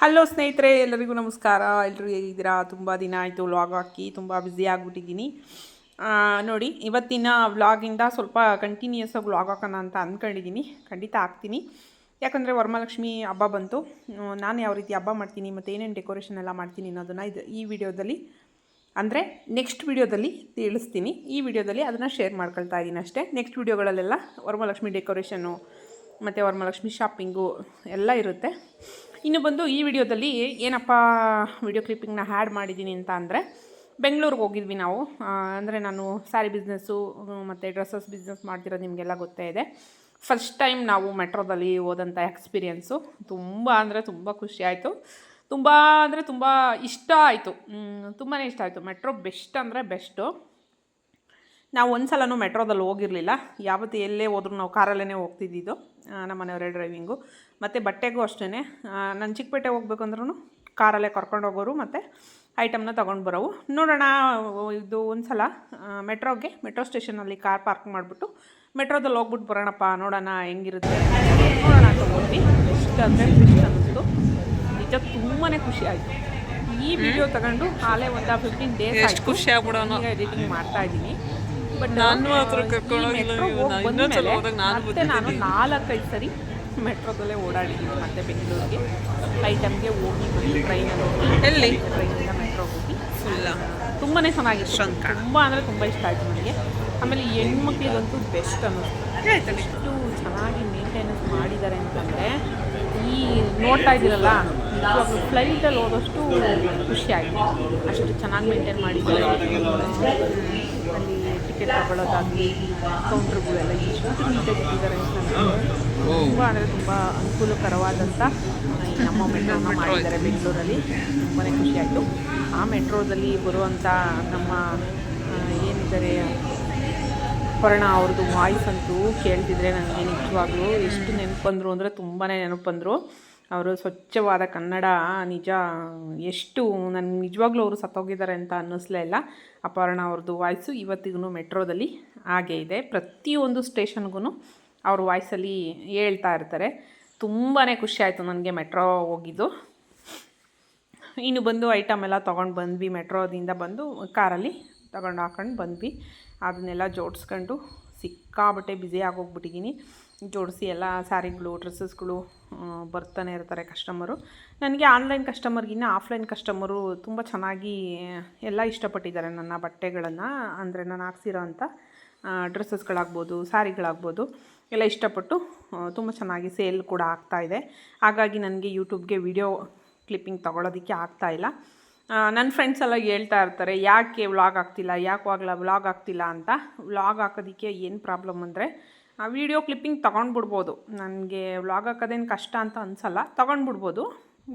Hello ಸ್ನೇಹಿತರೆ, ಎಲ್ಲರಿಗೂ ನಮಸ್ಕಾರ. ಎಲ್ಲರೂ ಹೇಗಿದ್ದೀರಾ? ತುಂಬ ದಿನ ಆಯಿತು ವ್ಲಾಗ್ ಹಾಕಿ, ತುಂಬ ಬ್ಯುಸಿ ಆಗಿಬಿಟ್ಟಿದ್ದೀನಿ. ನೋಡಿ, ಇವತ್ತಿನ ವ್ಲಾಗಿಂದ ಸ್ವಲ್ಪ ಕಂಟಿನ್ಯೂಸ್ ಆಗಿ ವ್ಲಾಗ್ ಹಾಕೋಣ ಅಂತ ಅಂದ್ಕೊಂಡಿದ್ದೀನಿ ಖಂಡಿತ ಹಾಕ್ತೀನಿ. ಯಾಕಂದರೆ ವರಮಹಾಲಕ್ಷ್ಮಿ ಹಬ್ಬ ಬಂತು. ನಾನು ಯಾವ ರೀತಿ ಹಬ್ಬ ಮಾಡ್ತೀನಿ, ಮತ್ತು ಏನೇನು ಡೆಕೋರೇಷನ್ ಎಲ್ಲ ಮಾಡ್ತೀನಿ ಅನ್ನೋದನ್ನು ಇದು ಈ ವಿಡಿಯೋದಲ್ಲಿ ಅಂದರೆ ನೆಕ್ಸ್ಟ್ ವಿಡಿಯೋದಲ್ಲಿ ತಿಳಿಸ್ತೀನಿ. ಈ ವಿಡಿಯೋದಲ್ಲಿ ಅದನ್ನು ಶೇರ್ ಮಾಡ್ಕೊಳ್ತಾ ಇದ್ದೀನಿ ಅಷ್ಟೇ. ನೆಕ್ಸ್ಟ್ ವಿಡಿಯೋಗಳಲ್ಲೆಲ್ಲ ವರಮಹಾಲಕ್ಷ್ಮಿ ಡೆಕೋರೇಷನ್ನು ಮತ್ತು ವರಮಹಾಲಕ್ಷ್ಮಿ ಶಾಪಿಂಗು ಎಲ್ಲ ಇರುತ್ತೆ. ಇನ್ನು ಬಂದು ಈ ವಿಡಿಯೋದಲ್ಲಿ ಏನಪ್ಪ ವಿಡಿಯೋ ಕ್ಲಿಪ್ಪಿಂಗ್ನ ಹ್ಯಾಡ್ ಮಾಡಿದ್ದೀನಿ ಅಂತ ಅಂದರೆ ಬೆಂಗಳೂರಿಗೆ ಹೋಗಿದ್ವಿ ನಾವು. ಅಂದರೆ ನಾನು ಸ್ಯಾರಿ ಬಿಸ್ನೆಸ್ಸು ಮತ್ತು ಡ್ರೆಸ್ಸಸ್ ಬಿಸ್ನೆಸ್ ಮಾಡ್ತಿರೋದು ನಿಮಗೆಲ್ಲ ಗೊತ್ತೇ ಇದೆ. ಫಸ್ಟ್ ಟೈಮ್ ನಾವು ಮೆಟ್ರೋದಲ್ಲಿ ಹೋದಂಥ ಎಕ್ಸ್ಪೀರಿಯೆನ್ಸು ತುಂಬ ಅಂದರೆ ತುಂಬ ಖುಷಿ ಆಯಿತು. ತುಂಬ ಅಂದರೆ ತುಂಬ ಇಷ್ಟ ಆಯಿತು. ತುಂಬಾ ಇಷ್ಟ ಆಯಿತು. ಮೆಟ್ರೋ ಬೆಸ್ಟ್ ಅಂದರೆ ಬೆಸ್ಟು ನಾವು ಒಂದು ಸಲನೂ ಮೆಟ್ರೋದಲ್ಲಿ ಹೋಗಿರಲಿಲ್ಲ. ಯಾವತ್ತು ಎಲ್ಲೇ ಹೋದ್ರೂ ನಾವು ಕಾರಲ್ಲೇ ಹೋಗ್ತಿದ್ದಿದ್ದು. ನಮ್ಮ ಮನೆಯವರೇ ಡ್ರೈವಿಂಗು ಮತ್ತು ಬಟ್ಟೆಗೂ ಅಷ್ಟೇ ನಾನು ಚಿಕ್ಕಪೇಟೆ ಹೋಗ್ಬೇಕು ಅಂದ್ರೂ ಕಾರಲ್ಲೇ ಕರ್ಕೊಂಡು ಹೋಗೋರು ಮತ್ತು ಐಟಮ್ನ ತೊಗೊಂಡು ಬರೋವು. ನೋಡೋಣ ಇದು ಒಂದು ಸಲ ಮೆಟ್ರೋಗೆ ಮೆಟ್ರೋ ಸ್ಟೇಷನಲ್ಲಿ ಕಾರ್ ಪಾರ್ಕ್ ಮಾಡಿಬಿಟ್ಟು ಮೆಟ್ರೋದಲ್ಲಿ ಹೋಗ್ಬಿಟ್ಟು ಬರೋಣಪ್ಪ ನೋಡೋಣ ಹೆಂಗಿರುತ್ತೆ ನೋಡೋಣ ಅಂತ ಇಷ್ಟ ಅಂದರೆ ಬೆಸ್ಟ್ ಅನ್ನಿಸ್ತು. ನಿಜ ತುಂಬಾ ಖುಷಿ ಆಯಿತು. ಈ ವಿಡಿಯೋ ತಗೊಂಡು ಆಲೇ ಒಂದು ಫಿಫ್ಟೀನ್ ಡೇಸ್ ಖುಷಿ ಆಗ್ಬಿಡೋಣ. ಎಡಿಟಿಂಗ್ ಮಾಡ್ತಾ ಇದ್ದೀನಿ. ನಾನು ಮಾತ್ರ ಮತ್ತೆ ನಾನು ನಾಲ್ಕೈದು ಸರಿ ಮೆಟ್ರೋದಲ್ಲೇ ಓಡಾಡಿದ್ದೀನಿ ಮತ್ತೆ ಬೆಂಗಳೂರಿಗೆ. ಐಟಮ್ಗೆ ಹೋಗಿ ಬಂದು ಟ್ರೈನಲ್ಲಿ ಹೋಗಿ ಎಲ್ಲಿ? ಟ್ರೈನಿಂದ ಮೆಟ್ರೋ ಹೋಗಿ. ತುಂಬಾ ಚೆನ್ನಾಗಿತ್ತು. ತುಂಬ ಅಂದರೆ ತುಂಬ ಇಷ್ಟ ಆಯಿತು ನನಗೆ. ಆಮೇಲೆ ಹೆಣ್ಮಕ್ಳಿಗಂತೂ ಬೆಸ್ಟ್ ಅನ್ನಿಸ್ತು. ಎಷ್ಟು ಚೆನ್ನಾಗಿ ಮೇಂಟೆನೆನ್ಸ್ ಮಾಡಿದ್ದಾರೆ ಅಂತಂದರೆ ಈ ನೋಡ್ತಾ ಇದ್ದೀರಲ್ಲ ಫ್ಲೈಟಲ್ಲಿ ಹೋದಷ್ಟು ಖುಷಿ ಆಯಿತು. ಅಷ್ಟು ಚೆನ್ನಾಗಿ ಮೇಂಟೈನ್ ಮಾಡಿದ್ದಾರೆ. ಅಲ್ಲಿ ಟಿಕೆಟ್ ತಗೊಳ್ಳೋದಾಗಲಿ ಕೌಂಟ್ರುಗಳೆಲ್ಲ ಎಷ್ಟು ನೀಟಾಗಿ ಇಟ್ಟಿದ್ದಾರೆ ತುಂಬ ಅಂದರೆ ತುಂಬ ಅನುಕೂಲಕರವಾದಂಥ ಈ ನಮ್ಮ ಮೆಟ್ರೋನ ಮಾಡಿದ್ದಾರೆ ಬೆಂಗಳೂರಲ್ಲಿ. ತುಂಬಾ ಖುಷಿಯಾಯಿತು. ಆಯಿತು ಆ ಮೆಟ್ರೋದಲ್ಲಿ ಬರುವಂಥ ನಮ್ಮ ಏನಿದ್ದಾರೆ? ಪರ್ಣ ಅವ್ರದ್ದು ವಾಯ್ಸ್ ಅಂತೂ ಕೇಳ್ತಿದ್ರೆ ನನಗೆ ನಿಜವಾಗ್ಲೂ ಎಷ್ಟು ನೆನಪು ಬಂದರು ಅಂದರೆ ತುಂಬಾ ನೆನಪು ಬಂದರು ಅವರು ಸ್ವಚ್ಛವಾದ ಕನ್ನಡ ನಿಜ ಎಷ್ಟು ನನ್ನ ನಿಜವಾಗ್ಲೂ ಅವರು ಸತ್ತೋಗಿದ್ದಾರೆ ಅಂತ ಅನ್ನಿಸ್ಲೇ ಇಲ್ಲ. ಅಪರ್ಣ ಅವ್ರದ್ದು ವಾಯ್ಸು ಇವತ್ತಿಗೂ ಮೆಟ್ರೋದಲ್ಲಿ ಹಾಗೇ ಇದೆ. ಪ್ರತಿಯೊಂದು ಸ್ಟೇಷನ್ಗೂ ಅವ್ರ ವಾಯ್ಸಲ್ಲಿ ಹೇಳ್ತಾ ಇರ್ತಾರೆ. ತುಂಬಾ ಖುಷಿ ಆಯಿತು ನನಗೆ ಮೆಟ್ರೋ ಹೋಗಿದ್ದು. ಇನ್ನು ಬಂದು ಐಟಮ್ ಎಲ್ಲ ತೊಗೊಂಡು ಬಂದ್ವಿ. ಮೆಟ್ರೋದಿಂದ ಬಂದು ಕಾರಲ್ಲಿ ತಗೊಂಡು ಹಾಕೊಂಡು ಬಂದ್ವಿ. ಅದನ್ನೆಲ್ಲ ಜೋಡಿಸ್ಕೊಂಡು ಸಿಕ್ಕಾಬಟ್ಟೆ ಬ್ಯುಸಿ ಆಗೋಗ್ಬಿಟ್ಟಿದ್ದೀನಿ. ಜೋಡಿಸಿ ಎಲ್ಲ ಸ್ಯಾರಿಗಳು, ಡ್ರೆಸ್ಸಸ್ಗಳು ಬರ್ತಾನೆ ಇರ್ತಾರೆ ಕಸ್ಟಮರು ನನಗೆ ಆನ್ಲೈನ್ ಕಸ್ಟಮರ್ಗಿನ್ನ ಆಫ್ಲೈನ್ ಕಸ್ಟಮರು ತುಂಬ ಚೆನ್ನಾಗಿ, ಎಲ್ಲ ಇಷ್ಟಪಟ್ಟಿದ್ದಾರೆ ನನ್ನ ಬಟ್ಟೆಗಳನ್ನು. ಅಂದರೆ ನಾನು ಹಾಕ್ಸಿರೋ ಅಂಥ ಡ್ರೆಸ್ಸಸ್ಗಳಾಗ್ಬೋದು ಸ್ಯಾರಿಗಳಾಗ್ಬೋದು ಎಲ್ಲ ಇಷ್ಟಪಟ್ಟು ತುಂಬ ಚೆನ್ನಾಗಿ ಸೇಲ್ ಕೂಡ ಆಗ್ತಾ ಇದೆ. ಹಾಗಾಗಿ ನನಗೆ ಯೂಟ್ಯೂಬ್ಗೆ ವಿಡಿಯೋ ಕ್ಲಿಪ್ಪಿಂಗ್ ತೊಗೊಳೋದಕ್ಕೆ ಆಗ್ತಾ ಇಲ್ಲ. ನನ್ನ ಫ್ರೆಂಡ್ಸ್ ಎಲ್ಲ ಹೇಳ್ತಾ ಇರ್ತಾರೆ, ಯಾಕೆ ವ್ಲಾಗ್ ಆಗ್ತಿಲ್ಲ ಯಾಕವಾಗಲ ವ್ಲಾಗ್ ಆಗ್ತಿಲ್ಲ ಅಂತ. ವ್ಲಾಗ್ ಹಾಕೋದಕ್ಕೆ ಏನು ಪ್ರಾಬ್ಲಮ್ ಅಂದರೆ ಆ ವಿಡಿಯೋ ಕ್ಲಿಪ್ಪಿಂಗ್ ತೊಗೊಂಡ್ಬಿಡ್ಬೋದು. ನನಗೆ ವ್ಲಾಗ್ ಹಾಕೋದೇನು ಕಷ್ಟ ಅಂತ ಅನಿಸಲ್ಲ, ತೊಗೊಂಡ್ಬಿಡ್ಬೋದು.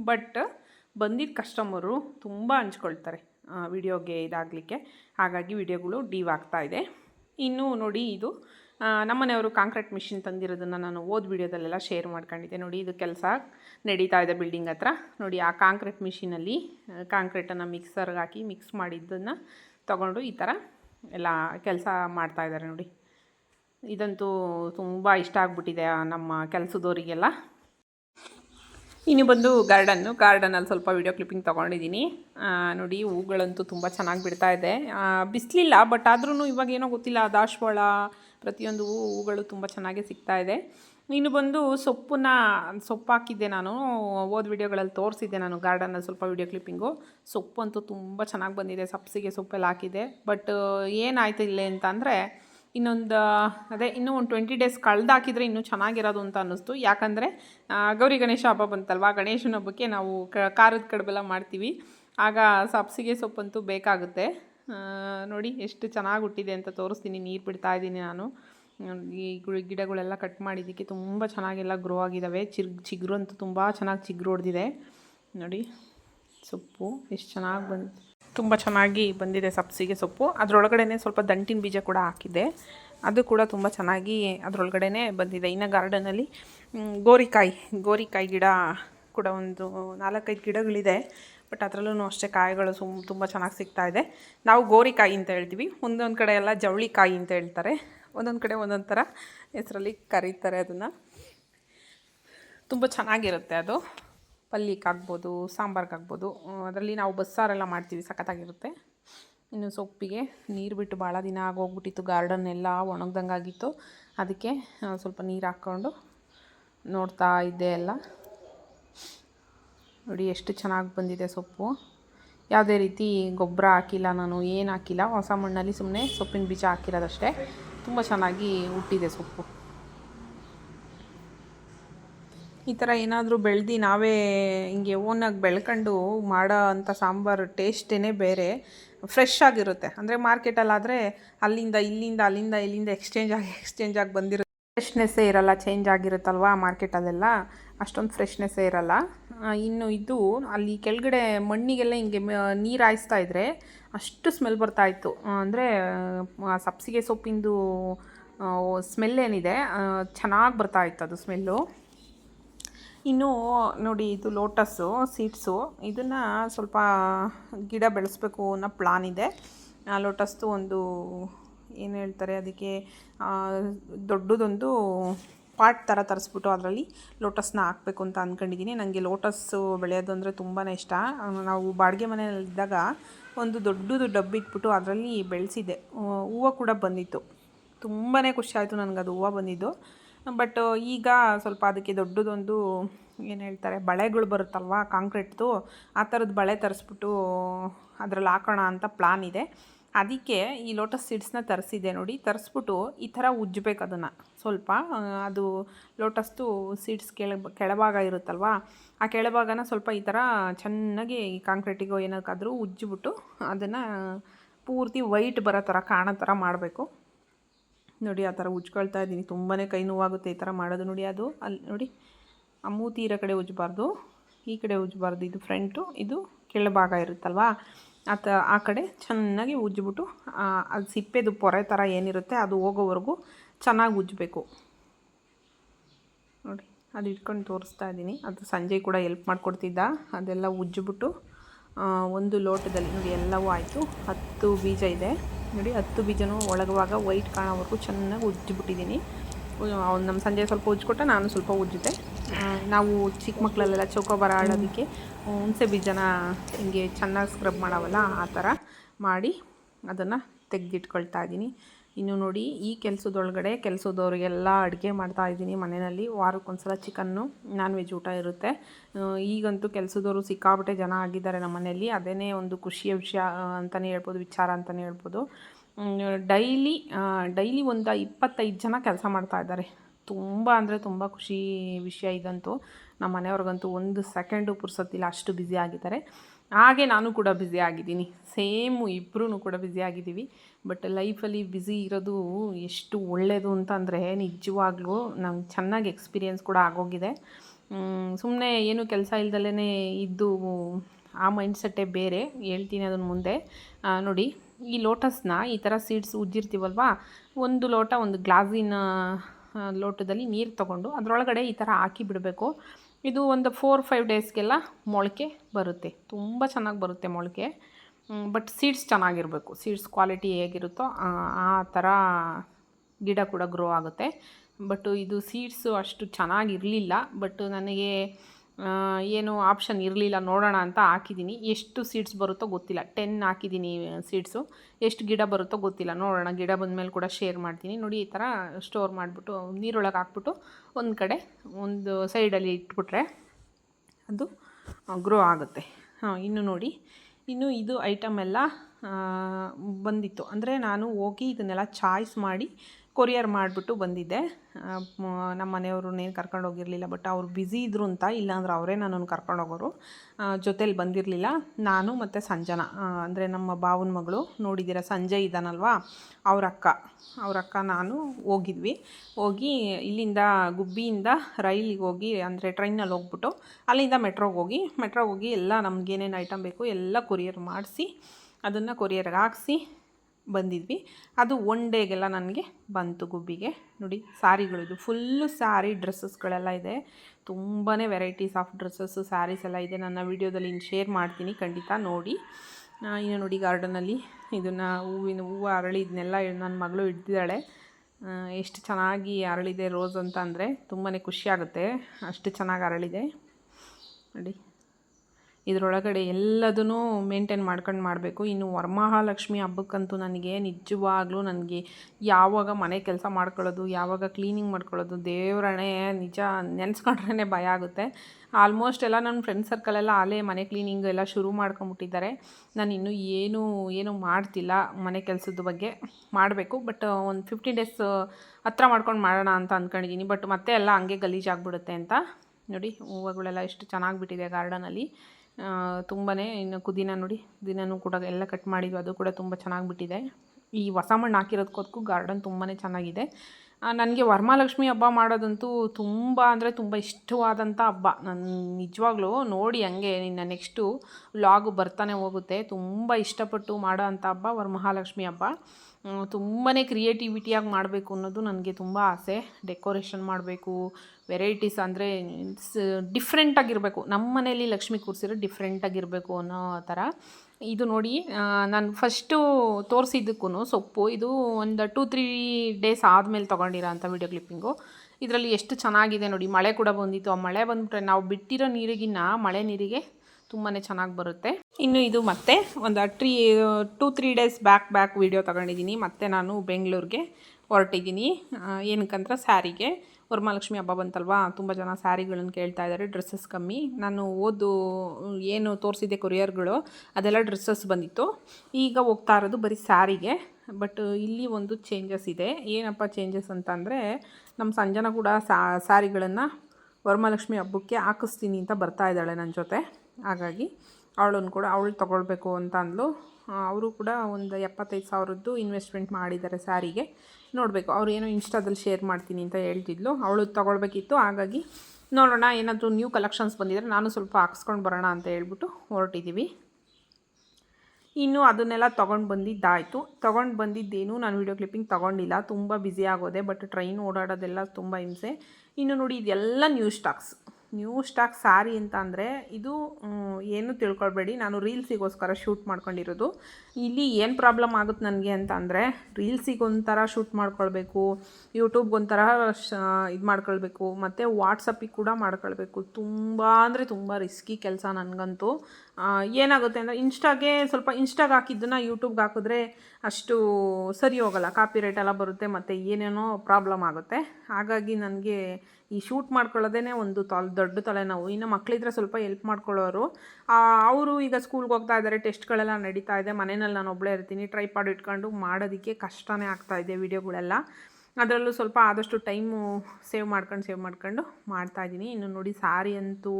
ಬಟ್ ಬಂದಿದ್ದ ಕಸ್ಟಮರು ತುಂಬ ಹಂಚ್ಕೊಳ್ತಾರೆ ವಿಡಿಯೋಗೆ ಇದಾಗಲಿಕ್ಕೆ. ಹಾಗಾಗಿ ವಿಡಿಯೋಗಳು ಡೀವ್ ಆಗ್ತಾ ಇದೆ. ಇನ್ನು ನೋಡಿ ಇದು ನಮ್ಮನೆಯವರು ಕಾಂಕ್ರೀಟ್ ಮಿಷಿನ್ ತಂದಿರೋದನ್ನು ನಾನು ಓದ್ ವಿಡಿಯೋದಲ್ಲೆಲ್ಲ ಶೇರ್ ಮಾಡ್ಕೊಂಡಿದ್ದೆ. ನೋಡಿ ಇದು ಕೆಲಸ ನಡೀತಾ ಇದೆ ಬಿಲ್ಡಿಂಗ್ ಹತ್ರ. ನೋಡಿ ಆ ಕಾಂಕ್ರೀಟ್ ಮಿಷಿನಲ್ಲಿ ಕಾಂಕ್ರೀಟನ್ನು ಮಿಕ್ಸರ್ಗೆ ಹಾಕಿ ಮಿಕ್ಸ್ ಮಾಡಿದ್ದನ್ನು ತಗೊಂಡು ಈ ಥರ ಎಲ್ಲ ಕೆಲಸ ಮಾಡ್ತಾ ಇದ್ದಾರೆ ನೋಡಿ. ಇದಂತೂ ತುಂಬ ಇಷ್ಟ ಆಗಿಬಿಟ್ಟಿದೆ ನಮ್ಮ ಕೆಲಸದವರಿಗೆಲ್ಲ. ಇನ್ನು ಬಂದು ಗಾರ್ಡನ್ನು, ಗಾರ್ಡನಲ್ಲಿ ಸ್ವಲ್ಪ ವಿಡಿಯೋ ಕ್ಲಿಪ್ಪಿಂಗ್ ತೊಗೊಂಡಿದ್ದೀನಿ. ನೋಡಿ, ಹೂಗಳಂತೂ ತುಂಬ ಚೆನ್ನಾಗಿ ಬಿಡ್ತಾ ಇದೆ. ಬಿಸಿಲಿಲ್ಲ, ಬಟ್ ಆದ್ರೂ ಇವಾಗ ಏನೋ ಗೊತ್ತಿಲ್ಲ ದಾಶವಾಳ ಪ್ರತಿಯೊಂದು ಹೂಗಳು ತುಂಬ ಚೆನ್ನಾಗಿ ಸಿಗ್ತಾ ಇದೆ. ಇನ್ನು ಬಂದು ಸೊಪ್ಪನ್ನ, ಸೊಪ್ಪು ಹಾಕಿದ್ದೆ ನಾನು. ಓದ್ ವಿಡಿಯೋಗಳಲ್ಲಿ ತೋರಿಸಿದ್ದೆ ನಾನು ಗಾರ್ಡನಲ್ಲಿ ಸ್ವಲ್ಪ ವಿಡಿಯೋ ಕ್ಲಿಪ್ಪಿಂಗು. ಸೊಪ್ಪಂತೂ ತುಂಬ ಚೆನ್ನಾಗಿ ಬಂದಿದೆ ಸಬ್ಸಿಗೆ ಸೊಪ್ಪೆಲ್ಲ ಹಾಕಿದೆ ಬಟ್ ಏನಾಯ್ತು ಇಲ್ಲೇ ಅಂತ ಅಂದರೆ ಇನ್ನೊಂದು, ಅದೇ ಇನ್ನೂ ಒಂದು ಟ್ವೆಂಟಿ ಡೇಸ್ ಕಳೆದಾಕಿದ್ರೆ ಇನ್ನೂ ಚೆನ್ನಾಗಿರೋದು ಅಂತ ಅನ್ನಿಸ್ತು. ಯಾಕಂದರೆ ಗೌರಿ ಗಣೇಶ ಹಬ್ಬ ಬಂತಲ್ವಾ? ಗಣೇಶನ ಹಬ್ಬಕ್ಕೆ ನಾವು ಕ, ಖಾರದ ಕಡುಬೆಲ್ಲ ಮಾಡ್ತೀವಿ. ಆಗ ಸಬ್ಸಿಗೆ ಸೊಪ್ಪಂತೂ ಬೇಕಾಗುತ್ತೆ. ನೋಡಿ ಎಷ್ಟು ಚೆನ್ನಾಗಿ ಹುಟ್ಟಿದೆ ಅಂತ ತೋರಿಸ್ತೀನಿ. ನೀರು ಬಿಡ್ತಾ ಇದ್ದೀನಿ ನಾನು. ಈ ಗುಳಿ- ಗಿಡಗಳೆಲ್ಲ ಕಟ್ ಮಾಡಿದ್ದಕ್ಕೆ ತುಂಬ ಚೆನ್ನಾಗೆಲ್ಲ ಗ್ರೋ ಆಗಿದ್ದಾವೆ ಚಿಗ್ ಚಿಗುರು ಅಂತೂ ತುಂಬ ಚೆನ್ನಾಗಿ ಚಿಗುರು ಹೊಡೆದಿದೆ ನೋಡಿ, ಸೊಪ್ಪು ಎಷ್ಟು ಚೆನ್ನಾಗಿ ಬಂದು ತುಂಬ ಚೆನ್ನಾಗಿ ಬಂದಿದೆ ಸಬ್ಸಿಗೆ ಸೊಪ್ಪು. ಅದರೊಳಗಡೆ ಸ್ವಲ್ಪ ದಂಟಿನ ಬೀಜ ಕೂಡ ಹಾಕಿದ್ದೆ. ಅದು ಕೂಡ ತುಂಬ ಚೆನ್ನಾಗಿ ಅದರೊಳಗಡೆ ಬಂದಿದೆ. ಇನ್ನು ಗಾರ್ಡನಲ್ಲಿ ಗೋರಿಕಾಯಿ ಗೋರಿಕಾಯಿ ಗಿಡ ಕೂಡ ಒಂದು ನಾಲ್ಕೈದು ಗಿಡಗಳಿದೆ. ಬಟ್ ಅದರಲ್ಲೂ ಅಷ್ಟೇ ಕಾಯಿಗಳು ಸುಮ್ ತುಂಬ ಚೆನ್ನಾಗಿ ಸಿಗ್ತಾ ಇದೆ. ನಾವು ಗೋರಿಕಾಯಿ ಅಂತ ಹೇಳ್ತೀವಿ. ಒಂದೊಂದು ಕಡೆ ಎಲ್ಲ ಜವಳಿಕಾಯಿ ಅಂತ ಹೇಳ್ತಾರೆ. ಒಂದೊಂದು ಕಡೆ ಒಂದೊಂದು ಥರ ಹೆಸರಲ್ಲಿ ಕರೀತಾರೆ ಅದನ್ನು. ತುಂಬ ಚೆನ್ನಾಗಿರುತ್ತೆ ಅದು. ಪಲ್ಯಕ್ಕೆ ಆಗ್ಬೋದು ಸಾಂಬಾರ್ಗೆ ಆಗ್ಬೋದು ಅದರಲ್ಲಿ ನಾವು ಬಸ್ಸಾರೆಲ್ಲ ಮಾಡ್ತೀವಿ, ಸಖತ್ತಾಗಿರುತ್ತೆ. ಇನ್ನು ಸೊಪ್ಪಿಗೆ ನೀರು ಬಿಟ್ಟು ಭಾಳ ದಿನ ಆಗೋಗ್ಬಿಟ್ಟಿತ್ತು, ಗಾರ್ಡನ್ ಎಲ್ಲ ಒಣಗ್ದಂಗೆ ಆಗಿತ್ತು ಅದಕ್ಕೆ ಸ್ವಲ್ಪ ನೀರು ಹಾಕ್ಕೊಂಡು ನೋಡ್ತಾ ಇದ್ದೆ ಎಲ್ಲ. ನೋಡಿ, ಎಷ್ಟು ಚೆನ್ನಾಗಿ ಬಂದಿದೆ ಸೊಪ್ಪು. ಯಾವುದೇ ರೀತಿ ಗೊಬ್ಬರ ಹಾಕಿಲ್ಲ ನಾನು, ಏನು ಹಾಕಿಲ್ಲ. ಹೊಸ ಮಣ್ಣಲ್ಲಿ ಸುಮ್ಮನೆ ಸೊಪ್ಪಿನ ಬೀಜ ಹಾಕಿರೋದಷ್ಟೇ. ತುಂಬ ಚೆನ್ನಾಗಿ ಹುಟ್ಟಿದೆ ಸೊಪ್ಪು. ಈ ಥರ ಏನಾದರೂ ಬೆಳೆದು ನಾವೇ ಹಿಂಗೆ ಓನಾಗಿ ಬೆಳ್ಕೊಂಡು ಮಾಡೋ ಅಂಥ ಸಾಂಬಾರು ಟೇಸ್ಟೇ ಬೇರೆ. ಫ್ರೆಶ್ ಆಗಿರುತ್ತೆ. ಅಂದರೆ ಮಾರ್ಕೆಟಲ್ಲಾದರೆ ಅಲ್ಲಿಂದ ಇಲ್ಲಿಂದ ಅಲ್ಲಿಂದ ಇಲ್ಲಿಂದ ಎಕ್ಸ್ಚೇಂಜ್ ಆಗಿ ಎಕ್ಸ್ಚೇಂಜ್ ಆಗಿ ಬಂದಿರುತ್ತೆ ಫ್ರೆಶ್ನೆಸ್ಸೇ ಇರಲ್ಲ ಚೇಂಜ್ ಆಗಿರುತ್ತಲ್ವಾ ಮಾರ್ಕೆಟಲ್ಲೆಲ್ಲ ಅಷ್ಟೊಂದು ಫ್ರೆಶ್ನೆಸ್ಸೇ ಇರಲ್ಲ. ಇನ್ನು ಇದು ಅಲ್ಲಿ ಕೆಳಗಡೆ ಮಣ್ಣಿಗೆಲ್ಲ ಹಿಂಗೆ ನೀರು ಹಾಯಿಸ್ತಾ ಇದ್ದರೆ ಅಷ್ಟು ಸ್ಮೆಲ್ ಬರ್ತಾ ಇತ್ತು. ಅಂದರೆ ಸಬ್ಸಿಗೆ ಸೊಪ್ಪಿಂದು ಸ್ಮೆಲ್ ಏನಿದೆ ಚೆನ್ನಾಗಿ ಬರ್ತಾ ಇತ್ತು ಅದು ಸ್ಮೆಲ್ಲು ಇನ್ನು ನೋಡಿ ಇದು ಲೋಟಸ್ಸು, ಸೀಡ್ಸು. ಇದನ್ನು ಸ್ವಲ್ಪ ಗಿಡ ಬೆಳೆಸಬೇಕು ಅನ್ನೋ ಪ್ಲಾನ್ ಇದೆ. ಆ ಲೋಟಸ್ದು ಒಂದು ಏನು ಹೇಳ್ತಾರೆ ಅದಕ್ಕೆ ದೊಡ್ಡದೊಂದು ಪಾಟ್ ಥರ ತರಿಸ್ಬಿಟ್ಟು ಅದರಲ್ಲಿ ಲೋಟಸ್ನ ಹಾಕಬೇಕು ಅಂತ ಅಂದ್ಕೊಂಡಿದ್ದೀನಿ ನನಗೆ ಲೋಟಸ್ಸು ಬೆಳೆಯೋದು ಅಂದರೆ ತುಂಬಾ ಇಷ್ಟ. ನಾವು ಬಾಡಿಗೆ ಮನೆಯಲ್ಲಿದ್ದಾಗ ಒಂದು ದೊಡ್ಡದು ಡಬ್ಬಿ ಇಟ್ಬಿಟ್ಟು ಅದರಲ್ಲಿ ಬೆಳೆಸಿದ್ದೆ. ಹೂವು ಕೂಡ ಬಂದಿತ್ತು. ತುಂಬಾ ಖುಷಿಯಾಯಿತು ಆಯಿತು ಅದು ಹೂವು ಬಂದಿದ್ದು. ಬಟ್ ಈಗ ಸ್ವಲ್ಪ ಅದಕ್ಕೆ ದೊಡ್ಡದೊಂದು, ಏನು ಹೇಳ್ತಾರೆ, ಬಳೆಗಳು ಬರುತ್ತಲ್ವ, ಕಾಂಕ್ರೀಟ್ದು, ಆ ಥರದ್ದು ಬಳೆ ತರಿಸ್ಬಿಟ್ಟು ಅದರಲ್ಲಿ ಹಾಕೋಣ ಅಂತ ಪ್ಲಾನ್ ಇದೆ. ಅದಕ್ಕೆ ಈ ಲೋಟಸ್ ಸೀಡ್ಸ್ನ ತರಿಸಿದೆ ನೋಡಿ, ತರಿಸ್ಬಿಟ್ಟು ಈ ಥರ ಉಜ್ಜಬೇಕು ಅದನ್ನು. ಸ್ವಲ್ಪ ಅದು ಲೋಟಸ್ದು ಸೀಡ್ಸ್ ಕೆಳ, ಕೆಳಭಾಗ ಇರುತ್ತಲ್ವ, ಆ ಕೆಳಭಾಗನ ಸ್ವಲ್ಪ ಈ ಥರ ಚೆನ್ನಾಗಿ ಕಾಂಕ್ರೀಟಿಗೋ ಏನಕ್ಕಾದರೂ ಉಜ್ಜಿಬಿಟ್ಟು ಅದನ್ನು ಪೂರ್ತಿ ವೈಟ್ ಬರೋ ಥರ, ಕಾಣೋ ಥರ ಮಾಡಬೇಕು. ನೋಡಿ, ಆ ಥರ ಉಜ್ಕೊಳ್ತಾ ಇದ್ದೀನಿ. ತುಂಬಾ ಕೈ ನೋವಾಗುತ್ತೆ ಈ ಥರ ಮಾಡೋದು ನೋಡಿ, ಅದು. ಅಲ್ಲಿ ನೋಡಿ, ಆ ಇರೋ ಕಡೆ ಉಜ್ಜಬಾರ್ದು ಈ ಕಡೆ ಉಜ್ಜಬಾರ್ದು ಇದು ಫ್ರಂಟು ಇದು ಕೆಳಭಾಗ ಇರುತ್ತಲ್ವಾ? ಆ ತ, ಆ ಕಡೆ ಚೆನ್ನಾಗಿ ಉಜ್ಜಿಬಿಟ್ಟು ಅದು ಸಿಪ್ಪೆದು ಪೊರೆ ಥರ ಏನಿರುತ್ತೆ, ಅದು ಹೋಗೋವರೆಗೂ ಚೆನ್ನಾಗಿ ಉಜ್ಜಬೇಕು ನೋಡಿ, ಅದು ಇಟ್ಕೊಂಡು ತೋರಿಸ್ತಾ ಇದ್ದೀನಿ. ಅದು ಸಂಜೆ ಕೂಡ ಎಲ್ಪ್ ಮಾಡಿಕೊಡ್ತಿದ್ದ. ಅದೆಲ್ಲ ಉಜ್ಜಿಬಿಟ್ಟು ಒಂದು ಲೋಟದಲ್ಲಿ ನೋಡಿ, ಎಲ್ಲವೂ ಆಯಿತು. ಹತ್ತು ಬೀಜ ಇದೆ. ನೋಡಿ, ಹತ್ತು ಬೀಜನೂ ಒಳಗುವಾಗ ವೈಟ್ ಕಾಣೋವರೆಗೂ ಚೆನ್ನಾಗಿ ಉಜ್ಜಿಬಿಟ್ಟಿದ್ದೀನಿ. ಅವ್ನು ನಮ್ಮ ಸಂಜೆ ಸ್ವಲ್ಪ ಉಜ್ಜಿಕೊಟ್ಟೆ ನಾನು ಸ್ವಲ್ಪ ಉಜ್ಜಿದೆ ನಾವು ಚಿಕ್ಕ ಮಕ್ಕಳಲ್ಲೆಲ್ಲ ಚೌಕೋಬಾರ ಆಡೋದಕ್ಕೆ ಹುಣಸೆ ಬೀಜನ ಹಿಂಗೆ ಚೆನ್ನಾಗಿ ಸ್ಕ್ರಬ್ ಮಾಡೋವಲ್ಲ, ಆ ಥರ ಮಾಡಿ ಅದನ್ನು ತೆಗೆದಿಟ್ಕೊಳ್ತಾ ಇದ್ದೀನಿ. ಇನ್ನು ನೋಡಿ ಈ ಕೆಲಸದೊಳಗಡೆ ಕೆಲಸದವ್ರಿಗೆಲ್ಲ ಅಡುಗೆ ಮಾಡ್ತಾ ಇದ್ದೀನಿ ಮನೆಯಲ್ಲಿ. ವಾರಕ್ಕೊಂದ್ಸಲ ಚಿಕನ್ನು ನಾನ್ ವೆಜ್ ಊಟ ಇರುತ್ತೆ. ಈಗಂತೂ ಕೆಲಸದವರು ಸಿಕ್ಕಾಬಿಟ್ಟೆ ಜನ ಆಗಿದ್ದಾರೆ ನಮ್ಮ ಮನೆಯಲ್ಲಿ. ಅದೇ ಒಂದು ಖುಷಿಯ ವಿಷಯ ಅಂತಲೇ ಹೇಳ್ಬೋದು, ವಿಚಾರ ಅಂತಲೇ ಹೇಳ್ಬೋದು. ಡೈಲಿ ಡೈಲಿ ಒಂದು ಇಪ್ಪತ್ತೈದು ಜನ ಕೆಲಸ ಮಾಡ್ತಾ ಇದ್ದಾರೆ. ತುಂಬ ಅಂದರೆ ತುಂಬ ಖುಷಿ ವಿಷಯ ಇದಂತೂ. ನಮ್ಮ ಮನೆಯವ್ರಿಗಂತೂ ಒಂದು ಸೆಕೆಂಡು ಪುರ್ಸೊತ್ತಿಲ್ಲ, ಅಷ್ಟು ಬ್ಯುಸಿ ಆಗಿದ್ದಾರೆ. ಹಾಗೆ ನಾನು ಕೂಡ ಬ್ಯುಸಿ ಆಗಿದ್ದೀನಿ. ಸೇಮು ಇಬ್ಬರೂ ಕೂಡ ಬ್ಯುಸಿ ಆಗಿದ್ದೀವಿ. ಬಟ್ ಲೈಫಲ್ಲಿ ಬ್ಯುಸಿ ಇರೋದು ಎಷ್ಟು ಒಳ್ಳೆಯದು ಅಂತಂದರೆ ನಿಜವಾಗ್ಲೂ ನಂಗೆ ಚೆನ್ನಾಗಿ ಎಕ್ಸ್ಪೀರಿಯೆನ್ಸ್ ಕೂಡ ಆಗೋಗಿದೆ. ಸುಮ್ಮನೆ ಏನು ಕೆಲಸ ಇಲ್ದಲೇ ಇದ್ದು ಆ ಮೈಂಡ್ಸೆಟ್ಟೇ ಬೇರೆ. ಹೇಳ್ತೀನಿ ಅದನ್ನು ಮುಂದೆ. ನೋಡಿ, ಈ ಲೋಟಸ್ನ ಈ ಥರ ಸೀಡ್ಸ್ ಉಜ್ಜಿರ್ತೀವಲ್ವಾ? ಒಂದು ಲೋಟ ಒಂದು ಗ್ಲಾಸಿನ ಲೋಟದಲ್ಲಿ ನೀರು ತಗೊಂಡು ಅದರೊಳಗಡೆ ಈ ಥರ ಹಾಕಿ ಬಿಡಬೇಕು. ಇದು ಒಂದು ಫೋರ್ ಫೈವ್ ಡೇಸ್ಗೆಲ್ಲ ಮೊಳಕೆ ಬರುತ್ತೆ. ತುಂಬ ಚೆನ್ನಾಗಿ ಬರುತ್ತೆ ಮೊಳಕೆ. ಬಟ್ ಸೀಡ್ಸ್ ಚೆನ್ನಾಗಿರಬೇಕು. ಸೀಡ್ಸ್ ಕ್ವಾಲಿಟಿ ಹೇಗಿರುತ್ತೋ, ಆ ಥರ ಗಿಡ ಕೂಡ ಗ್ರೋ ಆಗುತ್ತೆ. ಬಟ್ ಇದು ಸೀಡ್ಸು ಅಷ್ಟು ಚೆನ್ನಾಗಿರಲಿಲ್ಲ. ಬಟ್ ನನಗೆ ಏನು ಆಪ್ಷನ್ ಇರಲಿಲ್ಲ, ನೋಡೋಣ ಅಂತ ಹಾಕಿದ್ದೀನಿ. ಎಷ್ಟು ಸೀಡ್ಸ್ ಬರುತ್ತೋ ಗೊತ್ತಿಲ್ಲ. ಟೆನ್ ಹಾಕಿದ್ದೀನಿ ಸೀಡ್ಸು ಎಷ್ಟು ಗಿಡ ಬರುತ್ತೋ ಗೊತ್ತಿಲ್ಲ. ನೋಡೋಣ, ಗಿಡ ಬಂದಮೇಲೆ ಕೂಡ ಶೇರ್ ಮಾಡ್ತೀನಿ. ನೋಡಿ, ಈ ಥರ ಸ್ಟೋರ್ ಮಾಡಿಬಿಟ್ಟು, ನೀರೊಳಗೆ ಹಾಕ್ಬಿಟ್ಟು ಒಂದು ಕಡೆ ಒಂದು ಸೈಡಲ್ಲಿ ಇಟ್ಬಿಟ್ರೆ ಅದು ಗ್ರೋ ಆಗುತ್ತೆ. ಹಾಂ, ಇನ್ನು ನೋಡಿ. ಇನ್ನು ಇದು ಐಟಮ್ ಎಲ್ಲ ಬಂದಿತ್ತು. ಅಂದರೆ ನಾನು ಹೋಗಿ ಇದನ್ನೆಲ್ಲ ಚಾಯ್ಸ್ ಮಾಡಿ ಕೊರಿಯರ್ ಮಾಡಿಬಿಟ್ಟು ಬಂದಿದ್ದೆ. ನಮ್ಮ ಮನೆಯವ್ರನ್ನೇನು ಕರ್ಕೊಂಡು ಹೋಗಿರಲಿಲ್ಲ ಬಟ್ ಅವ್ರು ಬ್ಯುಸಿ ಇದ್ರು ಅಂತ, ಇಲ್ಲಾಂದ್ರೆ ಅವರೇ ನನ್ನನ್ನು ಕರ್ಕೊಂಡು ಹೋಗೋರು. ಜೊತೇಲಿ ಬಂದಿರಲಿಲ್ಲ. ನಾನು ಮತ್ತು ಸಂಜನಾ ಅಂದರೆ ನಮ್ಮ ಭಾವನ ಮಗಳು ನೋಡಿದ್ದೀರ ಸಂಜಯ್ ಇದ್ದಾನಲ್ವಾ ಅವ್ರ ಅಕ್ಕ ಅವ್ರ ಅಕ್ಕ ನಾನು ಹೋಗಿದ್ವಿ. ಹೋಗಿ ಇಲ್ಲಿಂದ ಗುಬ್ಬಿಯಿಂದ ರೈಲಿಗೆ ಹೋಗಿ, ಅಂದರೆ ಟ್ರೈನಲ್ಲಿ ಹೋಗ್ಬಿಟ್ಟು, ಅಲ್ಲಿಂದ ಮೆಟ್ರೋಗೆ ಹೋಗಿ ಮೆಟ್ರೋಗೆ ಹೋಗಿ ಎಲ್ಲ ನಮ್ಗೇನೇನು ಐಟಮ್ ಬೇಕು ಎಲ್ಲ ಕೊರಿಯರ್ ಮಾಡಿಸಿ, ಅದನ್ನು ಕೊರಿಯರ್ಗೆ ಹಾಕ್ಸಿ ಬಂದಿದ್ವಿ. ಅದು ಒನ್ ಡೇಗೆಲ್ಲ ನನಗೆ ಬಂತು ಗುಬ್ಬಿಗೆ. ನೋಡಿ ಸ್ಯಾರಿಗಳಿದು ಫುಲ್ಲು ಸ್ಯಾರಿ ಡ್ರೆಸ್ಸಸ್ಗಳೆಲ್ಲ ಇದೆ. ತುಂಬಾ ವೆರೈಟೀಸ್ ಆಫ್ ಡ್ರೆಸ್ಸಸ್ಸು ಸ್ಯಾರೀಸ್ ಎಲ್ಲ ಇದೆ. ನನ್ನ ವೀಡಿಯೋದಲ್ಲಿ ಇನ್ನು ಶೇರ್ ಮಾಡ್ತೀನಿ. ಖಂಡಿತ ನೋಡಿ. ಇನ್ನು ನೋಡಿ ಗಾರ್ಡನಲ್ಲಿ ಇದನ್ನು ಹೂವಿನ, ಹೂವು ಅರಳಿ ಇದನ್ನೆಲ್ಲ ನನ್ನ ಮಗಳು ಹಿಡ್ದಿದ್ದಾಳೆ ಎಷ್ಟು ಚೆನ್ನಾಗಿ ಅರಳಿದೆ ರೋಸ್ ಅಂತ ಅಂದರೆ ತುಂಬಾ ಖುಷಿಯಾಗುತ್ತೆ ಅಷ್ಟು ಚೆನ್ನಾಗಿ ಅರಳಿದೆ. ನೋಡಿ. ಇದರೊಳಗಡೆ ಎಲ್ಲದೂ ಮೇಂಟೈನ್ ಮಾಡ್ಕೊಂಡು ಮಾಡಬೇಕು. ಇನ್ನು ವರಮಹಾಲಕ್ಷ್ಮಿ ಹಬ್ಬಕ್ಕಂತೂ ನನಗೆ ನಿಜವಾಗ್ಲೂ ನನಗೆ ಯಾವಾಗ ಮನೆ ಕೆಲಸ ಮಾಡ್ಕೊಳ್ಳೋದು, ಯಾವಾಗ ಕ್ಲೀನಿಂಗ್ ಮಾಡ್ಕೊಳ್ಳೋದು ದೇವರಣೆ ನಿಜ ನೆನೆಸ್ಕೊಂಡ್ರೇ ಭಯ ಆಗುತ್ತೆ. ಆಲ್ಮೋಸ್ಟ್ ಎಲ್ಲ ನನ್ನ ಫ್ರೆಂಡ್ ಸರ್ಕಲೆಲ್ಲ ಆಲೇ ಮನೆ ಕ್ಲೀನಿಂಗ್ ಎಲ್ಲ ಶುರು ಮಾಡ್ಕೊಂಬಿಟ್ಟಿದ್ದಾರೆ. ನಾನು ಇನ್ನೂ ಏನು ಏನು ಮಾಡ್ತಿಲ್ಲ ಮನೆ ಕೆಲಸದ ಬಗ್ಗೆ. ಮಾಡಬೇಕು ಬಟ್ ಒಂದು ಫಿಫ್ಟೀನ್ ಡೇಸ್ ಹತ್ರ ಮಾಡ್ಕೊಂಡು ಮಾಡೋಣ ಅಂತ ಅಂದ್ಕೊಂಡಿದ್ದೀನಿ ಬಟ್ ಮತ್ತೆ ಎಲ್ಲ ಹಂಗೆ ಗಲೀಜಾಗ್ಬಿಡುತ್ತೆ ಅಂತ. ನೋಡಿ ಹೂವುಗಳೆಲ್ಲ ಎಷ್ಟು ಚೆನ್ನಾಗಿ ಬಿಟ್ಟಿದೆ ಗಾರ್ಡನಲ್ಲಿ ತುಂಬಾ ಇನ್ನು ಕುದಿನ ನೋಡಿ, ದಿನನೂ ಕೂಡ ಎಲ್ಲ ಕಟ್ ಮಾಡಿದ್ವಿ ಅದು ಕೂಡ ತುಂಬ ಚೆನ್ನಾಗಿ ಬಿಟ್ಟಿದೆ. ಈ ಹೊಸ ಮಣ್ಣು ಹಾಕಿರೋದಕ್ಕೋದಕ್ಕೂ ಗಾರ್ಡನ್ ತುಂಬಾ ಚೆನ್ನಾಗಿದೆ. ನನಗೆ ವರಮಹಾಲಕ್ಷ್ಮಿ ಹಬ್ಬ ಮಾಡೋದಂತೂ ತುಂಬ ಅಂದರೆ ತುಂಬ ಇಷ್ಟವಾದಂಥ ಹಬ್ಬ. ನಾನು ನಿಜವಾಗ್ಲೂ ನೋಡಿ ಹಂಗೆ ನಿನ್ನ ನೆಕ್ಸ್ಟು ವ್ಲಾಗು ಬರ್ತಾನೆ ಹೋಗುತ್ತೆ. ತುಂಬ ಇಷ್ಟಪಟ್ಟು ಮಾಡೋ ಅಂಥ ಹಬ್ಬ ವರಮಹಾಲಕ್ಷ್ಮಿ ಹಬ್ಬ. ತುಂಬಾ ಕ್ರಿಯೇಟಿವಿಟಿಯಾಗಿ ಮಾಡಬೇಕು ಅನ್ನೋದು ನನಗೆ ತುಂಬ ಆಸೆ. ಡೆಕೋರೇಷನ್ ಮಾಡಬೇಕು ವೆರೈಟೀಸ್ ಅಂದರೆ ಡಿಫ್ರೆಂಟಾಗಿರಬೇಕು ನಮ್ಮ ಮನೇಲಿ ಲಕ್ಷ್ಮಿ ಕೂರಿಸಿರೋ ಡಿಫ್ರೆಂಟಾಗಿರಬೇಕು ಅನ್ನೋ ಥರ. ಇದು ನೋಡಿ ನಾನು ಫಸ್ಟು ತೋರಿಸಿದ್ದಕ್ಕೂ ಸೊಪ್ಪು. ಇದು ಒಂದು ಟೂ ತ್ರೀ ಡೇಸ್ ಆದಮೇಲೆ ತೊಗೊಂಡಿರೋ ಅಂಥ ವಿಡಿಯೋ ಕ್ಲಿಪ್ಪಿಂಗು ಇದರಲ್ಲಿ ಎಷ್ಟು ಚೆನ್ನಾಗಿದೆ ನೋಡಿ, ಮಳೆ ಕೂಡ ಬಂದಿತ್ತು. ಆ ಮಳೆ ಬಂದ್ಬಿಟ್ರೆ ನಾವು ಬಿಟ್ಟಿರೋ ನೀರಿಗಿನ್ನ ಮಳೆ ನೀರಿಗೆ ತುಂಬಾ ಚೆನ್ನಾಗಿ ಬರುತ್ತೆ. ಇನ್ನು ಇದು ಮತ್ತೆ ಒಂದು three two three days back back video ತಗೊಂಡಿದ್ದೀನಿ ಮತ್ತೆ ನಾನು ಬೆಂಗಳೂರಿಗೆ ಹೊರಟಿದ್ದೀನಿ ಏನಕ್ಕಂದ್ರೆ ಸ್ಯಾರಿಗೆ. ವರಮಹಾಲಕ್ಷ್ಮಿ ಹಬ್ಬ ಬಂತಲ್ವಾ? ತುಂಬ ಜನ ಸ್ಯಾರಿಗಳನ್ನು ಕೇಳ್ತಾ ಇದ್ದಾರೆ ಡ್ರೆಸ್ಸಸ್ ಕಮ್ಮಿ. ನಾನು ಓದು, ಏನು ತೋರಿಸಿದ್ದೆ ಕೊರಿಯರ್ಗಳು, ಅದೆಲ್ಲ ಡ್ರೆಸ್ಸಸ್ ಬಂದಿತ್ತು. ಈಗ ಹೋಗ್ತಾ ಇರೋದು ಬರೀ ಸ್ಯಾರಿಗೆ. ಬಟ್ ಇಲ್ಲಿ ಒಂದು ಚೇಂಜಸ್ ಇದೆ. ಏನಪ್ಪ ಚೇಂಜಸ್ ಅಂತಂದರೆ ನಮ್ಮ ಸಂಜನ ಕೂಡ ಸ್ಯಾರಿಗಳನ್ನು ವರಮಹಾಲಕ್ಷ್ಮಿ ಹಬ್ಬಕ್ಕೆ ಹಾಕಿಸ್ತೀನಿ ಅಂತ ಬರ್ತಾ ಇದ್ದಾಳೆ ನನ್ನ ಜೊತೆ. ಹಾಗಾಗಿ ಅವಳನ್ನು ಕೂಡ ಅವಳು ತೊಗೊಳ್ಬೇಕು ಅಂತ ಅಂದ್ಲು. ಅವರು ಕೂಡ ಒಂದು ಎಪ್ಪತ್ತೈದು ಸಾವಿರದ್ದು ಇನ್ವೆಸ್ಟ್ಮೆಂಟ್ ಮಾಡಿದ್ದಾರೆ ಸ್ಯಾರಿಗೆ ನೋಡಬೇಕು, ಅವ್ರು ಏನೋ ಇನ್ಸ್ಟಾದಲ್ಲಿ ಶೇರ್ ಮಾಡ್ತೀನಿ ಅಂತ ಹೇಳ್ತಿದ್ಲು. ಅವಳು ತೊಗೊಳ್ಬೇಕಿತ್ತು. ಹಾಗಾಗಿ ನೋಡೋಣ, ಏನಾದರೂ ನ್ಯೂ ಕಲೆಕ್ಷನ್ಸ್ ಬಂದಿದ್ರೆ ನಾನು ಸ್ವಲ್ಪ ಹಾಕ್ಸ್ಕೊಂಡು ಬರೋಣ ಅಂತ ಹೇಳ್ಬಿಟ್ಟು ಹೊರಟಿದ್ದೀವಿ ಇನ್ನು ಅದನ್ನೆಲ್ಲ ತೊಗೊಂಡು ಬಂದಿದ್ದಾಯಿತು. ತೊಗೊಂಡು ಬಂದಿದ್ದೇನು ನಾನು ವೀಡಿಯೋ ಕ್ಲಿಪ್ಪಿಂಗ್ ತೊಗೊಂಡಿಲ್ಲ. ತುಂಬ ಬ್ಯುಸಿ ಆಗೋದೆ ಬಟ್ ಟ್ರೈನ್ ಓಡಾಡೋದೆಲ್ಲ ತುಂಬ ಹಿಂಸೆ. ಇನ್ನು ನೋಡಿ, ಇದೆಲ್ಲ new stocks new stock sari ಅಂತ ಅಂದರೆ ಇದು ಏನು ತಿಳ್ಕೊಳ್ಬೇಡಿ. ನಾನು ರೀಲ್ಸಿಗೋಸ್ಕರ ಶೂಟ್ ಮಾಡ್ಕೊಂಡಿರೋದು. ಇಲ್ಲಿ ಏನು ಪ್ರಾಬ್ಲಮ್ ಆಗುತ್ತೆ ನನಗೆ ಅಂತ ಅಂದರೆ, ರೀಲ್ಸಿಗೊಂಥರ ಶೂಟ್ ಮಾಡ್ಕೊಳ್ಬೇಕು, ಯೂಟ್ಯೂಬ್ಗೊಂಥರ ಇದು ಮಾಡ್ಕೊಳ್ಬೇಕು, ಮತ್ತು ವಾಟ್ಸಪ್ಪಿಗೆ ಕೂಡ ಮಾಡ್ಕೊಳ್ಬೇಕು. ತುಂಬ ಅಂದರೆ ತುಂಬ ರಿಸ್ಕಿ ಕೆಲಸ ನನಗಂತೂ. ಏನಾಗುತ್ತೆ ಅಂದರೆ, ಇನ್ಸ್ಟಾಗೆ ಸ್ವಲ್ಪ ಇನ್ಸ್ಟಾಗೆ ಹಾಕಿದ್ದನ್ನು ಯೂಟ್ಯೂಬ್ಗೆ ಹಾಕಿದ್ರೆ ಅಷ್ಟು ಸರಿ ಹೋಗಲ್ಲ ಕಾಪಿ ರೈಟ್ ಎಲ್ಲ ಬರುತ್ತೆ ಮತ್ತು ಏನೇನೋ ಪ್ರಾಬ್ಲಮ್ ಆಗುತ್ತೆ. ಹಾಗಾಗಿ ನನಗೆ ಈ ಶೂಟ್ ಮಾಡ್ಕೊಳ್ಳೋದೇ ಒಂದು ತಲೆ, ದೊಡ್ಡ ತಲೆನೋವು. ಇನ್ನು ಮಕ್ಕಳಿದ್ರೆ ಸ್ವಲ್ಪ ಎಲ್ಪ್ ಮಾಡ್ಕೊಳ್ಳೋರು. ಅವರು ಈಗ ಸ್ಕೂಲ್ಗೆ ಹೋಗ್ತಾ ಇದ್ದಾರೆ ಟೆಸ್ಟ್ಗಳೆಲ್ಲ ನಡೀತಾ ಇದೆ. ಮನೆಯಲ್ಲಿ ನಾನು ಒಬ್ಬಳೇ ಇರ್ತೀನಿ. ಟ್ರೈಪಾಡ್ ಇಟ್ಕೊಂಡು ಮಾಡೋದಕ್ಕೆ ಕಷ್ಟನೇ ಆಗ್ತಾಯಿದೆ ವೀಡಿಯೋಗಳೆಲ್ಲ ಅದರಲ್ಲೂ ಸ್ವಲ್ಪ ಆದಷ್ಟು ಟೈಮು ಸೇವ್ ಮಾಡ್ಕೊಂಡು ಸೇವ್ ಮಾಡ್ಕೊಂಡು ಮಾಡ್ತಾಯಿದ್ದೀನಿ ಇನ್ನು ನೋಡಿ ಸ್ಯಾರಿ ಅಂತೂ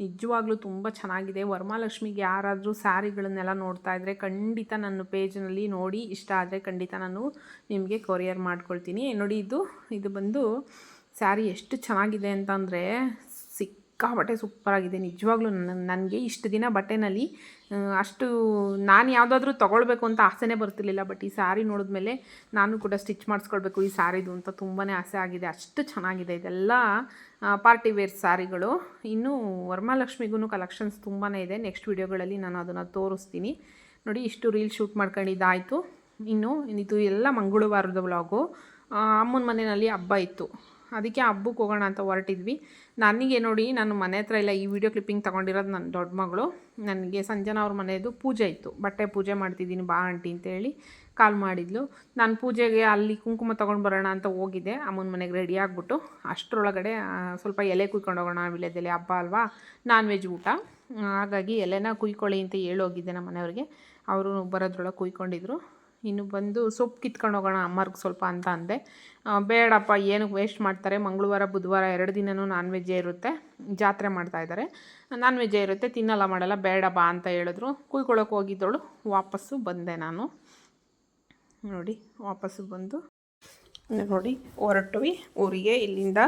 ನಿಜವಾಗ್ಲೂ ತುಂಬ ಚೆನ್ನಾಗಿದೆ. ವರಮಾಲಕ್ಷ್ಮಿಗೆ ಯಾರಾದರೂ ಸ್ಯಾರಿಗಳನ್ನೆಲ್ಲ ನೋಡ್ತಾ ಇದ್ದರೆ ಖಂಡಿತ ನನ್ನ ಪೇಜ್ನಲ್ಲಿ ನೋಡಿ. ಇಷ್ಟ ಆದರೆ ಖಂಡಿತ ನಾನು ನಿಮಗೆ ಕೊರಿಯರ್ ಮಾಡ್ಕೊಳ್ತೀನಿ. ನೋಡಿ, ಇದು ಇದು ಬಂದು ಸ್ಯಾರಿ ಎಷ್ಟು ಚೆನ್ನಾಗಿದೆ ಅಂತಂದರೆ ಸಿಕ್ಕಾಬಟ್ಟೆ ಸೂಪರಾಗಿದೆ ನಿಜವಾಗ್ಲೂ ನನಗೆ ಇಷ್ಟು ದಿನ ಬಟ್ಟೆನಲ್ಲಿ ಅಷ್ಟು ನಾನು ಯಾವುದಾದ್ರೂ ತೊಗೊಳ್ಬೇಕು ಅಂತ ಆಸೆನೇ ಬರ್ತಿರ್ಲಿಲ್ಲ. ಬಟ್ ಈ ಸ್ಯಾರಿ ನೋಡಿದ್ಮೇಲೆ ನಾನು ಕೂಡ ಸ್ಟಿಚ್ ಮಾಡಿಸ್ಕೊಳ್ಬೇಕು ಈ ಸ್ಯಾರಿದು ಅಂತ ತುಂಬಾ ಆಸೆ ಆಗಿದೆ. ಅಷ್ಟು ಚೆನ್ನಾಗಿದೆ. ಇದೆಲ್ಲ ಪಾರ್ಟಿ ವೇರ್ ಸ್ಯಾರಿಗಳು ಇನ್ನು ವರಮಹಾಲಕ್ಷ್ಮಿಗೂ ಕಲೆಕ್ಷನ್ಸ್ ತುಂಬಾ ಇದೆ. ನೆಕ್ಸ್ಟ್ ವೀಡಿಯೋಗಳಲ್ಲಿ ನಾನು ಅದನ್ನು ತೋರಿಸ್ತೀನಿ. ನೋಡಿ, ಇಷ್ಟು ರೀಲ್ ಶೂಟ್ ಮಾಡ್ಕೊಂಡಿದ್ದಾಯಿತು. ಇನ್ನು, ಇದು ಎಲ್ಲ ಮಂಗಳವಾರದ ವ್ಲಾಗು ಅಮ್ಮನ ಮನೆಯಲ್ಲಿ ಹಬ್ಬ ಇತ್ತು. ಅದಕ್ಕೆ ಹಬ್ಬಕ್ಕೆ ಹೋಗೋಣ ಅಂತ ಹೊರಟಿದ್ವಿ. ನನಗೆ ನೋಡಿ ನಾನು ಮನೆ ಹತ್ರ ಇಲ್ಲ ಈ ವಿಡಿಯೋ ಕ್ಲಿಪ್ಪಿಂಗ್ ತೊಗೊಂಡಿರೋದು ನನ್ನ ದೊಡ್ಡ ಮಗಳು. ನನಗೆ ಸಂಜನಾ ಅವ್ರ ಮನೆಯದು ಪೂಜೆ ಇತ್ತು. ಬಟ್ಟೆ ಪೂಜೆ ಮಾಡ್ತಿದ್ದೀನಿ ಬಾ ಆಂಟಿ ಅಂತೇಳಿ ಕಾಲ್ ಮಾಡಿದ್ಲು. ನಾನು ಪೂಜೆಗೆ ಅಲ್ಲಿ ಕುಂಕುಮ ತೊಗೊಂಡು ಬರೋಣ ಅಂತ ಹೋಗಿದ್ದೆ. ಅಮ್ಮನ ಮನೆಗೆ ರೆಡಿ ಆಗಿಬಿಟ್ಟು ಅಷ್ಟರೊಳಗಡೆ ಸ್ವಲ್ಪ ಎಲೆ ಕುಯ್ಕೊಂಡು ಹೋಗೋಣ ವಿಳೆದೆಲೆ ಹಬ್ಬ ಅಲ್ವಾ? ನಾನ್ ವೆಜ್ ಊಟ. ಹಾಗಾಗಿ ಎಲೆನ ಕುಯ್ಕೊಳ್ಳಿ ಅಂತ ಹೇಳೋಗಿದ್ದೆ ನಮ್ಮ ಮನೆಯವ್ರಿಗೆ. ಅವರು ಬರೋದ್ರೊಳಗೆ ಕುಯ್ಕೊಂಡಿದ್ರು. ಇನ್ನು ಬಂದು ಸೊಪ್ಪು ಕಿತ್ಕೊಂಡು ಹೋಗೋಣ ಅಮ್ಮರ್ಗೆ ಸ್ವಲ್ಪ ಅಂತ ಅಂದೆ. ಬೇಡಪ್ಪ ಏನಕ್ಕೆ ವೇಸ್ಟ್ ಮಾಡ್ತಾರೆ? ಮಂಗಳವಾರ, ಬುಧವಾರ ಎರಡು ದಿನವೂ ನಾನ್ ವೆಜ್ಜೇ ಇರುತ್ತೆ. ಜಾತ್ರೆ ಮಾಡ್ತಾಯಿದ್ದಾರೆ ನಾನ್ ವೆಜ್ಜೇ ಇರುತ್ತೆ. ತಿನ್ನಲ್ಲ, ಮಾಡಲ್ಲ, ಬೇಡ, ಬಾ ಅಂತ ಹೇಳಿದ್ರು. ಕುಯ್ಕೊಳ್ಳೋಕೆ ಹೋಗಿದ್ದವಳು. ವಾಪಸ್ಸು ಬಂದೆ ನಾನು. ನೋಡಿ, ವಾಪಸ್ಸು ಬಂದು ನೋಡಿ, ಹೊರಟ್ವಿ ಊರಿಗೆ. ಇಲ್ಲಿಂದ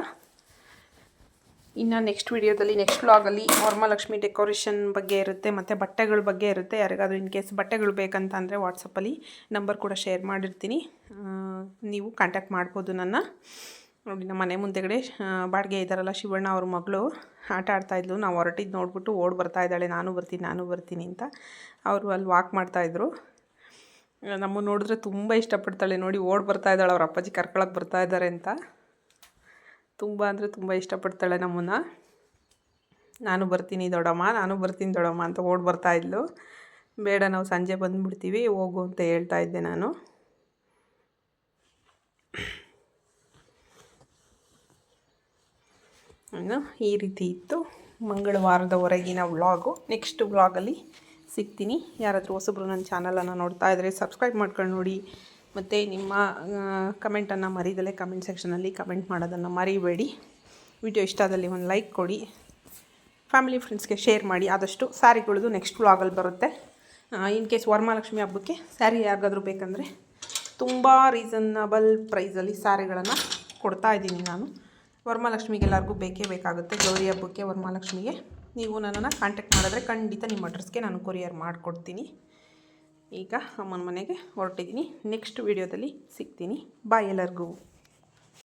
ಇನ್ನು ನೆಕ್ಸ್ಟ್ ವೀಡಿಯೋದಲ್ಲಿ ನೆಕ್ಸ್ಟ್ ವ್ಲಾಗಲ್ಲಿ ವರಮಹಾಲಕ್ಷ್ಮಿ ಡೆಕೋರೇಷನ್ ಬಗ್ಗೆ ಇರುತ್ತೆ, ಮತ್ತು ಬಟ್ಟೆಗಳ ಬಗ್ಗೆ ಇರುತ್ತೆ. ಯಾರಿಗಾದರೂ ಇನ್ ಕೇಸ್ ಬಟ್ಟೆಗಳು ಬೇಕಂತ ಅಂದರೆ ವಾಟ್ಸಪ್ಪಲ್ಲಿ ನಂಬರ್ ಕೂಡ ಶೇರ್ ಮಾಡಿರ್ತೀನಿ. ನೀವು ಕಾಂಟ್ಯಾಕ್ಟ್ ಮಾಡ್ಬೋದು ನನ್ನ. ನೋಡಿ, ನಮ್ಮ ಮನೆ ಮುಂದೆಗಡೆ ಬಾಡಿಗೆ ಇದ್ದಾರಲ್ಲ ಶಿವಣ್ಣ ಅವ್ರ ಮಗಳು, ಆಟ ಆಡ್ತಾಯಿದ್ಲು ನಾವು ಹೊರಟಿದ್ದು ನೋಡ್ಬಿಟ್ಟು ಓಡ್ ಬರ್ತಾ ಇದ್ದಾಳೆ. ನಾನು ಬರ್ತೀನಿ ನಾನು ಬರ್ತೀನಿ ಅಂತ ಅವರು ಅಲ್ಲಿ ವಾಕ್ ಮಾಡ್ತಾಯಿದ್ರು ನಮ್ಮ ನೋಡಿದ್ರೆ ತುಂಬ ಇಷ್ಟಪಡ್ತಾಳೆ. ನೋಡಿ, ಓಡ್ ಬರ್ತಾ ಇದ್ದಾಳೆ. ಅವ್ರ ಅಪ್ಪಾಜಿ ಕರ್ಕೊಳಕ್ಕೆ ಬರ್ತಾ ಇದ್ದಾರೆ ಅಂತ. ತುಂಬ ಅಂದರೆ ತುಂಬ ಇಷ್ಟಪಡ್ತಾಳೆ ನಮ್ಮನ್ನು. ನಾನು ಬರ್ತೀನಿ ದೊಡ್ಡಮ್ಮ, ನಾನು ಬರ್ತೀನಿ ದೊಡ್ಡಮ್ಮ ಅಂತ ಓಡ್ ಬರ್ತಾ ಇದ್ಲು. ಬೇಡ, ನಾವು ಸಂಜೆ ಬಂದುಬಿಡ್ತೀವಿ, ಹೋಗು ಅಂತ ಹೇಳ್ತಾ ಇದ್ದೆ ನಾನು. ಇನ್ನು ಈ ರೀತಿ ಇತ್ತು ಮಂಗಳವಾರದವರೆಗಿನ ವ್ಲಾಗು. ನೆಕ್ಸ್ಟ್ ವ್ಲಾಗಲ್ಲಿ ಸಿಗ್ತೀನಿ. ಯಾರಾದರೂ ಹೊಸಬ್ರು ನನ್ನ ಚಾನಲನ್ನು ನೋಡ್ತಾ ಇದ್ದರೆ ಸಬ್ಸ್ಕ್ರೈಬ್ ಮಾಡ್ಕೊಂಡು ನೋಡಿ. ಮತ್ತು ನಿಮ್ಮ ಕಮೆಂಟನ್ನು ಮರಿದಲ್ಲೇ ಕಮೆಂಟ್ ಸೆಕ್ಷನಲ್ಲಿ ಕಮೆಂಟ್ ಮಾಡೋದನ್ನು ಮರಿಬೇಡಿ. ವಿಡಿಯೋ ಇಷ್ಟ ಆದಲ್ಲಿ ಒಂದು ಲೈಕ್ ಕೊಡಿ. ಫ್ಯಾಮಿಲಿ ಫ್ರೆಂಡ್ಸ್ಗೆ ಶೇರ್ ಮಾಡಿ. ಆದಷ್ಟು ಸ್ಯಾರಿಗಳದು ನೆಕ್ಸ್ಟ್ ವ್ಲಾಗಲ್ಲಿ ಬರುತ್ತೆ. ಇನ್ ಕೇಸ್ ವರಮಹಾಲಕ್ಷ್ಮಿ ಹಬ್ಬಕ್ಕೆ ಸ್ಯಾರಿ ಯಾರಿಗಾದ್ರೂ ಬೇಕಂದರೆ ತುಂಬ ರೀಸನಬಲ್ ಪ್ರೈಸಲ್ಲಿ ಸ್ಯಾರಿಗಳನ್ನು ಕೊಡ್ತಾ ಇದ್ದೀನಿ ನಾನು. ವರಮಹಾಲಕ್ಷ್ಮಿಗೆ ಎಲ್ಲರಿಗೂ ಬೇಕೇ ಬೇಕಾಗುತ್ತೆ. ಗೌರಿ ಹಬ್ಬಕ್ಕೆ ವರಮಹಾಲಕ್ಷ್ಮಿಗೆ ನೀವು ನನ್ನನ್ನು ಕಾಂಟ್ಯಾಕ್ಟ್ ಮಾಡಿದ್ರೆ ಖಂಡಿತ ನಿಮ್ಮ ಅಡ್ರೆಸ್ಗೆ ನಾನು ಕೊರಿಯರ್ ಮಾಡಿಕೊಡ್ತೀನಿ. ಈಗ ಅಮ್ಮನ ಮನೆಗೆ ಹೊರಟಿದ್ದೀನಿ. ನೆಕ್ಸ್ಟ್ ವೀಡಿಯೋದಲ್ಲಿ ಸಿಗ್ತೀನಿ. ಬಾಯ್ ಎಲ್ಲರಿಗೂ.